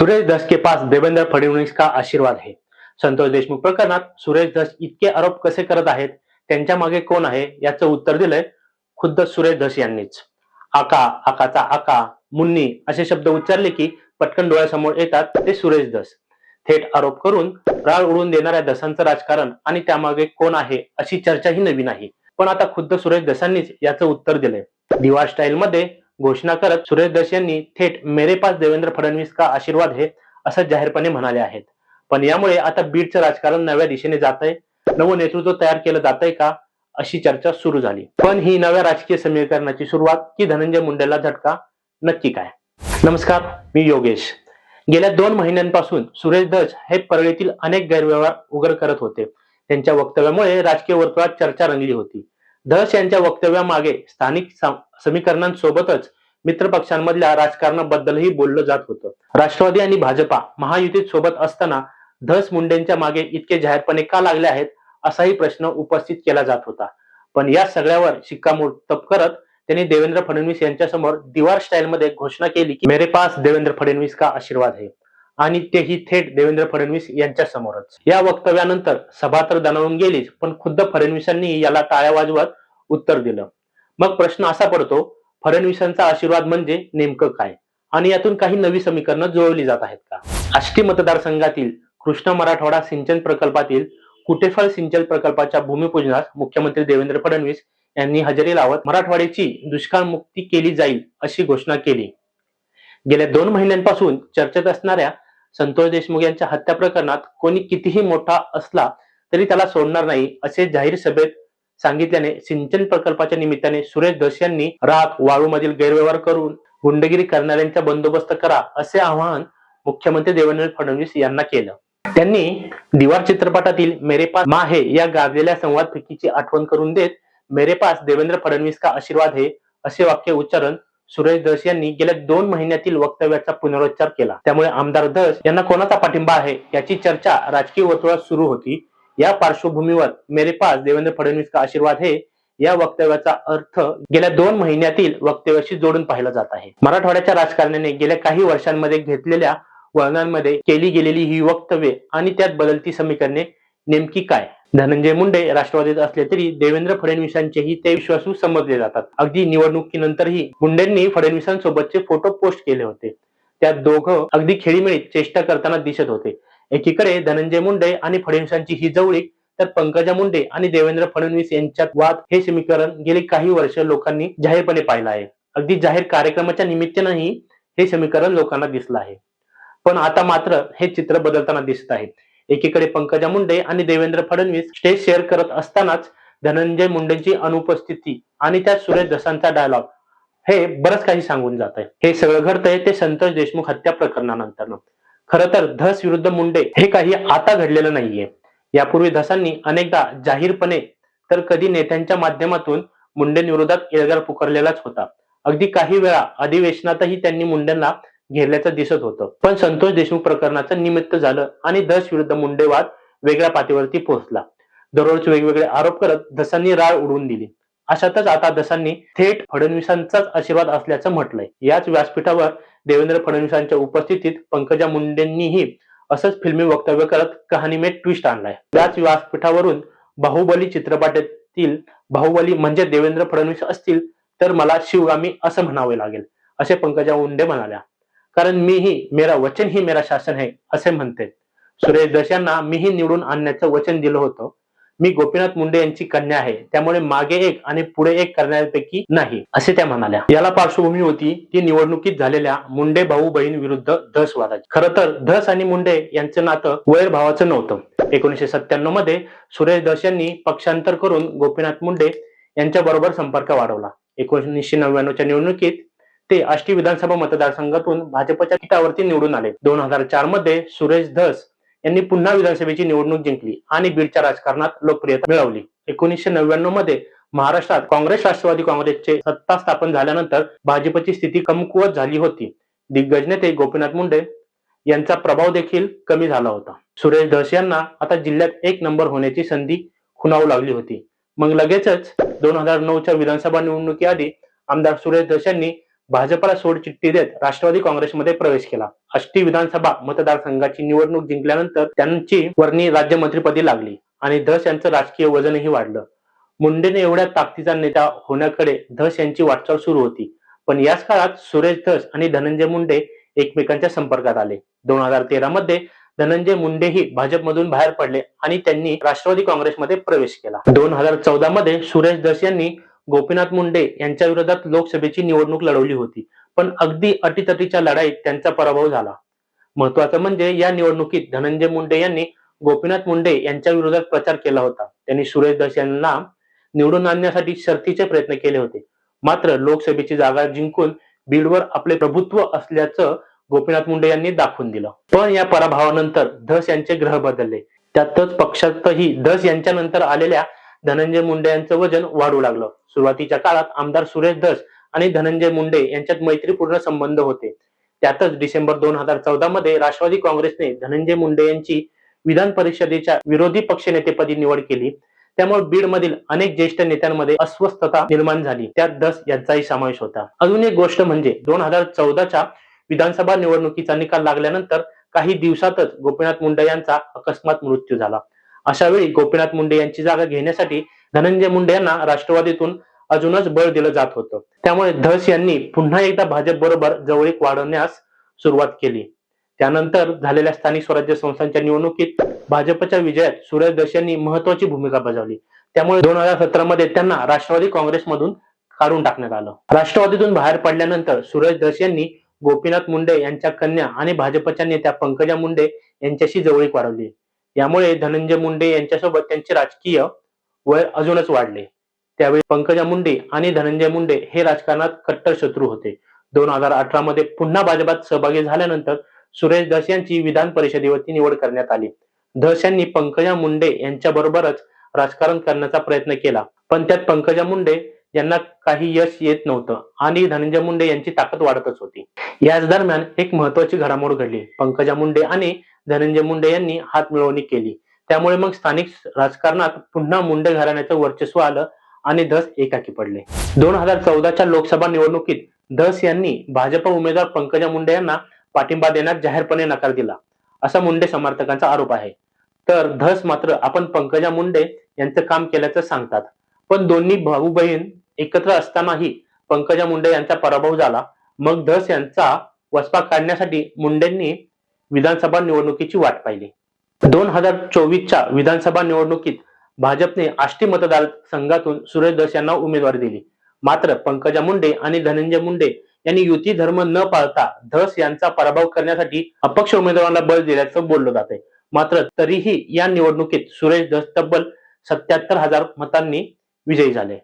सुरेश धस के पास देवेंद्र फडणवीस का आशीर्वाद आहे? संतोष देशमुख प्रकरणात सुरेश धस इतके आरोप कसे करत आहेत? त्यांच्या मागे कोण आहे? याचं उत्तर दिलंय खुद्द सुरेश धस यांनीच. आका आकाचा आका मुन्नी असे शब्द उच्चारले की पटकन डोळ्यासमोर येतात ते सुरेश धस. थेट आरोप करून राळ उडून देणाऱ्या दसांचं राजकारण आणि त्यामागे कोण आहे अशी चर्चाही नवीन आहे पण आता खुद्द सुरेश दसांनीच याचं उत्तर दिलंय. दिवार स्टाईल मध्ये घोषणा करत सुरेश दस यांनी थेट मेरे पास देवेंद्र फडणवीस का आशीर्वाद हे असं जाहीरपणे म्हणाले आहेत. पण यामुळे आता बीडचं राजकारण नव्या दिशेने जात आहे नवं नेतृत्व तयार केलं जात आहे का? अशी चर्चा सुरू झाली. पण ही नव्या राजकीय समीकरणाची सुरुवात की धनंजय मुंडेला झटका? नक्की काय? नमस्कार मी योगेश. गेल्या दोन महिन्यांपासून सुरेश धस हे परळीतील अनेक गैरव्यवहार उघड करत होते. त्यांच्या वक्तव्यामुळे राजकीय वर्तुळात चर्चा रंगली होती. धस यांच्या वक्तव्यामागे स्थानिक सम- समीकरणांसोबतच मित्रपक्षांमधल्या राजकारणाबद्दलही बोललं जात होतं. राष्ट्रवादी आणि भाजपा महायुतीत सोबत असताना धस मुंडेंच्या मागे इतके जाहीरपणे का लागले आहेत असाही प्रश्न उपस्थित केला जात होता. पण या सगळ्यावर शिक्कामोर्तब करत त्यांनी देवेंद्र फडणवीस यांच्यासमोर दिवार स्टाईलमध्ये घोषणा केली की मेरे पास देवेंद्र फडणवीस का आशीर्वाद आहे आणि तेही थेट देवेंद्र फडणवीस यांच्या समोरच. या वक्तव्यानंतर सभा तर दणावून गेलीच पण खुद्द फडणवीसांनी याला टाळ्या वाजवत उत्तर दिलं. मग प्रश्न असा पडतो फडणवीसांचा आशीर्वाद म्हणजे नेमकं काय? आणि यातून काही नवी समीकरणं जुळवली जात आहेत का? आष्टी मतदारसंघातील कृष्ण मराठवाडा सिंचन प्रकल्पातील कुटेफळ सिंचन प्रकल्पाच्या भूमिपूजनास मुख्यमंत्री देवेंद्र फडणवीस यांनी हजेरी लावत मराठवाड्याची दुष्काळ मुक्ती केली जाईल अशी घोषणा केली. गेल्या दोन महिन्यांपासून चर्चेत असणाऱ्या संतोष देशमुख यांच्या हत्या प्रकरणात कोणी कितीही मोठा असला तरी त्याला सोडणार नाही असे जाहीर सभेत सांगितल्याने सिंचन प्रकल्पाच्या निमित्ताने सुरेश धस यांनी राख वाळूमधील गैरव्यवहार करून गुंडगिरी करणाऱ्यांचा बंदोबस्त करा असे आवाहन मुख्यमंत्री देवेंद्र फडणवीस यांना केलं. त्यांनी दिवार चित्रपटातील मेरे पास मा हे या गाजलेल्या संवादफिकीची आठवण करून देत मेरे पास देवेंद्र फडणवीस का आशीर्वाद हे असे वाक्य उच्चारण सुरेश धस यांनी गेल्या दोन महिन्यातील वक्तव्याचा पुनरुच्चार केला. त्यामुळे आमदार धस यांना कोणाचा पाठिंबा आहे याची चर्चा राजकीय वर्तुळात सुरू होती. या पार्श्वभूमीवर मेरे पास देवेंद्र फडणवीस का आशीर्वाद हे या वक्तव्याचा अर्थ गेल्या दोन महिन्यातील वक्तव्याशी जोडून पाहिला जात आहे. मराठवाड्याच्या राजकारण्याने गेल्या काही वर्षांमध्ये घेतलेल्या वळणांमध्ये केली गेलेली ही वक्तव्ये आणि त्यात बदलती समीकरणे नेमकी काय? धनंजय मुंडे राष्ट्रवादीत असले तरी देवेंद्र फडणवीसांचेही ते विश्वासू समजले जातात. अगदी निवडणुकीनंतरही मुंडेंनी फडणवीसांसोबतचे फोटो पोस्ट केले होते. त्यात दोघं अगदी खेळीमेळीत चेष्टा करताना दिसत होते. एकीकडे धनंजय मुंडे आणि फडणवीसांची ही जवळीक तर पंकजा मुंडे आणि देवेंद्र फडणवीस यांच्यात वाद हे समीकरण गेली काही वर्ष लोकांनी जाहीरपणे पाहिलं आहे. अगदी जाहीर कार्यक्रमाच्या निमित्तानंही हे समीकरण लोकांना दिसलं आहे. पण आता मात्र हे चित्र बदलताना दिसत आहे. एकीकडे पंकजा मुंडे आणि देवेंद्र फडणवीस स्टेज शेअर करत असतानाच धनंजय मुंडेंची अनुपस्थिती आणि त्यात सुरेश धसांचा डायलॉग हे बरंच काही सांगून जात आहे. हे सगळं घडतंय ते संतोष देशमुख हत्या प्रकरणानंतर खर तर धस विरुद्ध मुंडे हे काही आता घडलेलं नाहीये. यापूर्वी धसांनी अनेकदा जाहीरपणे तर कधी नेत्यांच्या माध्यमातून मुंडेंविरोधात एल्गार पुकारलेलाच होता. अगदी काही वेळा अधिवेशनातही त्यांनी मुंडेंना घेरल्याचं दिसत होतं. पण संतोष देशमुख प्रकरणाचं निमित्त झालं आणि धस विरुद्ध मुंडे वाद वेगळ्या पातळीवरती पोहोचला. दररोज वेगवेगळे आरोप करत धसांनी राळ उडवून दिली. अशातच आता दसांनी थेट फडणवीसांचाच आशीर्वाद असल्याचं म्हटलंय. याच व्यासपीठावर देवेंद्र फडणवीसांच्या उपस्थितीत पंकजा मुंडेंनीही असंच फिल्मी वक्तव्य करत कहाणीमेत ट्विस्ट आणलाय. त्याच व्यासपीठावरून बाहुबली चित्रपटातील बाहुबली म्हणजे देवेंद्र फडणवीस असतील तर मला शिवगामी असं म्हणावे लागेल. असे पंकजा मुंडे म्हणाल्या. कारण मीही मेरा वचन ही मेरा शासन आहे असे म्हणते. सुरेश दस यांना मीही निवडून आणण्याचं वचन दिलं होतं. मी गोपीनाथ मुंडे यांची कन्या आहे त्यामुळे मागे एक आणि पुढे एक करण्यापैकी नाही असे त्या म्हणाल्या. याला पार्श्वभूमी होती ती निवडणुकीत झालेल्या मुंडे भाऊ बहीण विरुद्ध धस वादाची. खरं तर धस आणि मुंडे यांचं नातं वैर भावाचं नव्हतं. एकोणीशे सत्त्याण्णवमध्ये सुरेश धस यांनी पक्षांतर करून गोपीनाथ मुंडे यांच्या बरोबर संपर्क वाढवला. एकोणीसशे नव्याण्णवच्या निवडणुकीत ते आष्टी विधानसभा मतदारसंघातून भाजपच्या तिकिटावरती निवडून आले. दोन हजार चारमध्ये सुरेश धस यांनी पुन्हा विधानसभेची निवडणूक जिंकली आणि बीडच्या राजकारणात लोकप्रियता मिळवली. एकोणीसशे नव्याण्णवमध्ये महाराष्ट्रात काँग्रेस राष्ट्रवादी काँग्रेसचे सत्ता स्थापन झाल्यानंतर भाजपची स्थिती कमकुवत झाली होती. दिग्गज नेते गोपीनाथ मुंडे यांचा प्रभाव देखील कमी झाला होता. सुरेश धस यांना आता जिल्ह्यात एक नंबर होण्याची संधी खुणावू लागली होती. मग लगेचच दोन हजार नऊच्या विधानसभा निवडणुकीआधी आमदार सुरेश धस यांनी भाजपला सोडचिठ्ठी देत राष्ट्रवादी काँग्रेसमध्ये प्रवेश केला. अष्टी विधानसभा मतदारसंघाची निवडणूक जिंकल्यानंतर त्यांची वर्णी राज्यमंत्रीपदी लागली आणि धस यांचं राजकीय वजनही वाढलं. मुंडेने एवढ्या ताकदीचा नेता होण्याकडे धस यांची वाटचाल सुरू होती. पण याच काळात सुरेश धस आणि धनंजय मुंडे एकमेकांच्या संपर्कात आले. दोन हजार तेरा मध्ये धनंजय मुंडेही भाजपमधून बाहेर पडले आणि त्यांनी राष्ट्रवादी काँग्रेसमध्ये प्रवेश केला. दोन हजार चौदा मध्ये सुरेश धस यांनी गोपीनाथ मुंडे यांच्या विरोधात लोकसभेची निवडणूक लढवली होती. पण अगदी अटीतटीच्या लढाईत त्यांचा पराभव झाला. महत्वाचं म्हणजे या निवडणुकीत धनंजय मुंडे यांनी गोपीनाथ मुंडे यांच्या विरोधात प्रचार केला होता. त्यांनी सुरेश धस यांना निवडून आणण्यासाठी शर्थीचे प्रयत्न केले होते. मात्र लोकसभेची जागा जिंकून बीडवर आपले प्रभुत्व असल्याचं गोपीनाथ मुंडे यांनी दाखवून दिलं. पण या पराभवानंतर धस यांचे ग्रह बदलले. त्यातच पक्षातही धस यांच्या नंतर आलेल्या धनंजय मुंडे यांचं वजन वाढू लागलं. सुरुवातीच्या काळात आमदार सुरेश धस आणि धनंजय मुंडे यांच्यात मैत्रीपूर्ण संबंध होते. त्यातच डिसेंबर दोन हजार चौदा मध्ये राष्ट्रवादी काँग्रेसने धनंजय मुंडे यांची विधान परिषदेच्या विरोधी पक्षनेतेपदी निवड केली. त्यामुळे बीडमधील अनेक ज्येष्ठ नेत्यांमध्ये अस्वस्थता निर्माण झाली. त्यात धस यांचाही समावेश होता. अजून एक गोष्ट म्हणजे दोन हजार चौदाच्या विधानसभा निवडणुकीचा निकाल लागल्यानंतर काही दिवसातच गोपीनाथ मुंडे यांचा अकस्मात मृत्यू झाला. अशा वेळी गोपीनाथ मुंडे यांची जागा घेण्यासाठी धनंजय मुंडे यांना राष्ट्रवादीतून अजूनच बळ दिलं जात होतं. त्यामुळे धस यांनी पुन्हा एकदा भाजप बरोबर जवळीक वाढवण्यास सुरुवात केली. त्यानंतर झालेल्या स्थानिक स्वराज्य संस्थांच्या निवडणुकीत भाजपच्या विजयात सुरेश दश यांनी महत्वाची भूमिका बजावली. त्यामुळे दोन हजार सतरा मध्ये त्यांना राष्ट्रवादी काँग्रेसमधून काढून टाकण्यात आलं. राष्ट्रवादीतून बाहेर पडल्यानंतर सुरेश दश यांनी गोपीनाथ मुंडे यांच्या कन्या आणि भाजपच्या नेत्या पंकजा मुंडे यांच्याशी जवळीक वाढवली. यामुळे धनंजय मुंडे यांच्यासोबत त्यांचे राजकीय वय अजूनच वाढले. त्यावेळी पंकजा मुंडे आणि धनंजय मुंडे हे राजकारणात कट्टर शत्रू होते. दोन हजार अठरा मध्ये पुन्हा भाजपात सहभागी झाल्यानंतर सुरेश धस यांची विधान परिषदेवरती निवड करण्यात आली. धस यांनी पंकजा मुंडे यांच्या बरोबरच राजकारण करण्याचा प्रयत्न केला. पण त्यात पंकजा मुंडे यांना काही यश येत नव्हतं आणि धनंजय मुंडे यांची ताकद वाढतच होती. याच दरम्यान एक महत्वाची घडामोड घडली. पंकजा मुंडे आणि धनंजय मुंडे यांनी हात मिळवणी केली. त्यामुळे मग स्थानिक राजकारणात पुन्हा मुंडे घराण्याचं वर्चस्व आलं आणि धस एकाकी पडले. दोन हजार चौदाच्या लोकसभा निवडणुकीत धस यांनी भाजप उमेदवार पंकजा मुंडे यांना पाठिंबा देण्यात जाहीरपणे नकार दिला. असा मुंडे समर्थकांचा आरोप आहे. तर धस मात्र आपण पंकजा मुंडे यांचं काम केल्याचं सांगतात. पण दोन्ही भाऊ बहीण एकत्र असतानाही पंकजा मुंडे यांचा पराभव झाला. मग धस यांचा वसपा काढण्यासाठी मुंडेंनी विधानसभा निवडणुकीची वाट पाहिली. दोन हजार चोवीसच्या विधानसभा निवडणुकीत भाजपने आष्टी मतदारसंघातून सुरेश दस यांना उमेदवारी दिली. मात्र पंकजा मुंडे आणि धनंजय मुंडे यांनी युती धर्म न पाळता धस यांचा पराभव करण्यासाठी अपक्ष उमेदवारांना बळ दिल्याचं बोललं जाते मात्र तरीही या निवडणुकीत सुरेश धस तब्बल सत्याहत्तर हजार मतांनी विजयी झाले.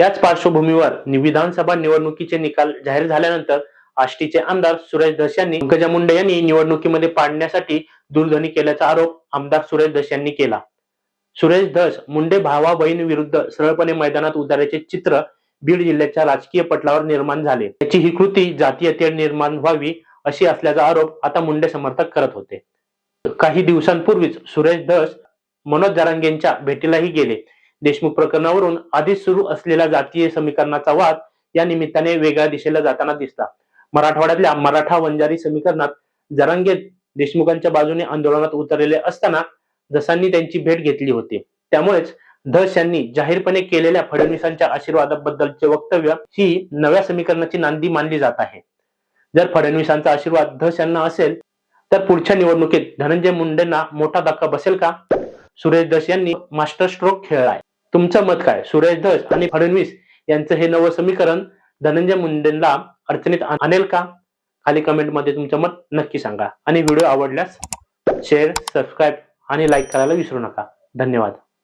याच पार्श्वभूमीवर विधानसभा निवडणुकीचे निकाल जाहीर झाल्यानंतर आष्टीचे आमदार सुरेश धस यांनी पंकजा मुंडे यांनी निवडणुकीमध्ये पाडण्यासाठी दूरध्वनी केल्याचा आरोप आमदार सुरेश धस यांनी केला. सुरेश धस मुंडे भावा बहीण विरुद्ध सरळपणे मैदानात उतारायचे चित्र बीड जिल्ह्याच्या राजकीय पटलावर निर्माण झाले. त्याची ही कृती जातीय तेढ निर्माण व्हावी अशी असल्याचा आरोप आता मुंडे समर्थक करत होते. काही दिवसांपूर्वीच सुरेश धस मनोज जारांगेंच्या भेटीलाही गेले. देशमुख प्रकरणावरून आधीच सुरू असलेला जातीय समीकरणाचा वाद या निमित्ताने वेगळ्या दिशेला जाताना दिसला. मराठवाड्यातल्या मराठा वंजारी समीकरणात जरांगे देशमुखांच्या बाजूने आंदोलनात उतरलेले असताना धसांनी त्यांची भेट घेतली होती. त्यामुळेच धस यांनी जाहीरपणे केलेल्या फडणवीसांच्या आशीर्वादाबद्दलचे वक्तव्य ही नव्या समीकरणाची नांदी मानली जात आहे. जर फडणवीसांचा आशीर्वाद धस यांना असेल तर पुढच्या निवडणुकीत धनंजय मुंडेंना मोठा धक्का बसेल का? सुरेश धस यांनी मास्टर स्ट्रोक खेळलाय. तुमचं मत काय? सुरेश धस आणि फडणवीस यांचं हे नवं समीकरण धनंजय मुंडेंना अडचणीत आणेल का? खाली कमेंटमध्ये तुमचं मत नक्की सांगा. आणि व्हिडिओ आवडल्यास शेअर सबस्क्राईब आणि लाईक करायला विसरू नका. धन्यवाद.